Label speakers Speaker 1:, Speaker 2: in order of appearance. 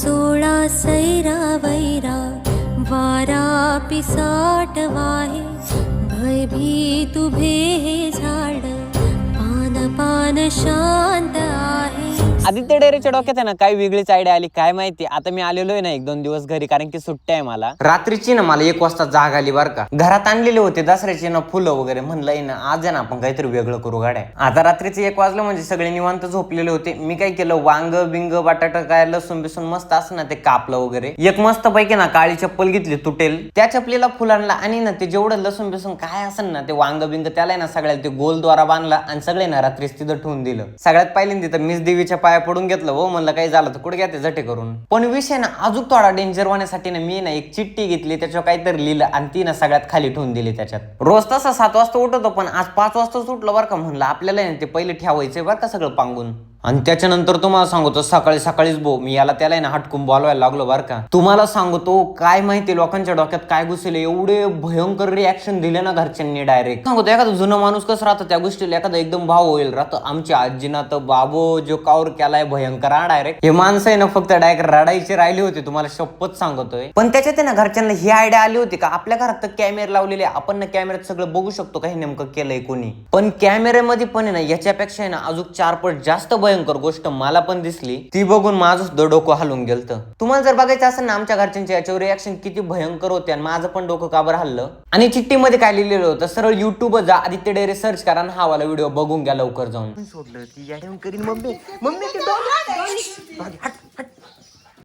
Speaker 1: चोळा सैरा वैरा वारा पिसाट वाहे भयभीत उभे हे झाड पान पान शांत
Speaker 2: आदित्य डेरेच्या डोक्यात आहे ना काही वेगळीच आयडिया आली काय माहिती? आता मी आलेलो आहे ना एक दोन दिवस घरी कारण की सुट्ट्या आहे मला. रात्रीची ना मला एक वाजता जाग आली बरं का. घरात आणलेले होते दसऱ्याचे ना फुलं वगैरे. म्हणलं ना आज आहे ना आपण काहीतरी वेगळं करू गाड्या. आता रात्रीचे एक वाजलं म्हणजे सगळे निवांत झोपलेले होते. मी काय केलं वांग बिंग बटाटा काय लसूण बिसून मस्त असं ना ते कापलं वगैरे. एक मस्त पैकी ना काळी चप्पल घेतली तुटेल. त्या चपलीला फुल आणला आणि ना ते जेवढं लसूण बिसून काय असेल ना ते वांग बिंग त्याला ना सगळ्याला ते गोल द्वारा बांधला आणि सगळे ना रात्रीच तिथं ठेवून दिलं. सगळ्यात पहिल्यांदा तर मीच देवीच्या पाया पडून घेतलं हो म्हणलं काही झालं तर कुठे घ्या ते झटे करून. पण विषय ना अजून थोडा डेंजर होण्यासाठी ना मी ना एक चिठ्ठी घेतली त्याच्यावर काहीतरी लिहिलं आणि ती ना सगळ्यात खाली ठेवून दिली त्याच्यात. रोज तसा सात वाजता उठतो पण आज पाच वाजताच उठलं बरं का म्हणलं आपल्याला ना ते पहिले ठेवायचंय बरं का सगळं पांगून. आणि त्याच्यानंतर तुम्हाला सांगतो सकाळी सकाळीच बो मी याला त्याला ना हटकून बोलवायला लागलो बरं का. तुम्हाला सांगतो काय माहिती लोकांच्या डोक्यात काय घुसले एवढे भयंकर रिॲक्शन दिले ना घरच्यांनी डायरेक्ट सांगतो एखादा जुनं माणूस कसं राहतं त्या गोष्टीला एखादा एकदम भाव होईल. राहतं आमची आजीना तर बाबो जो कावर केलाय भयंकर हा डायरेक्ट हे माणसं आहे ना फक्त डायरेक्ट रडायचे राहिले होते तुम्हाला शपथ सांगतोय. पण त्याच्यात आहे ना घरच्यांना ही आयडिया आली होती का आपल्या घरात तर कॅमेरे लावलेले आपण ना कॅमेऱ्यात सगळं बघू शकतो काही नेमकं केलंय कोणी. पण कॅमेऱ्यामध्ये पण आहे ना याच्यापेक्षा आहे ना अजून चार पट जास्त भयंकर गोष्ट मला पण दिसली ती बघून माझं सुद्धा डोकं हलून गेलतं तुम्हाला जर बघायचं असेल ना आमच्या घरच्यांच्या याच्यावर रिॲक्शन किती भयंकर होते आणि माझं पण डोकं काबर हल्लं आणि चिठ्ठीमध्ये काय लिहिलेलं होतं सरळ युट्यूब जा आदित्य डेरे सर्च करा आणि हा वाला व्हिडिओ बघून घ्या लवकर जाऊन
Speaker 3: सोडलं ती मम्मी मम्मी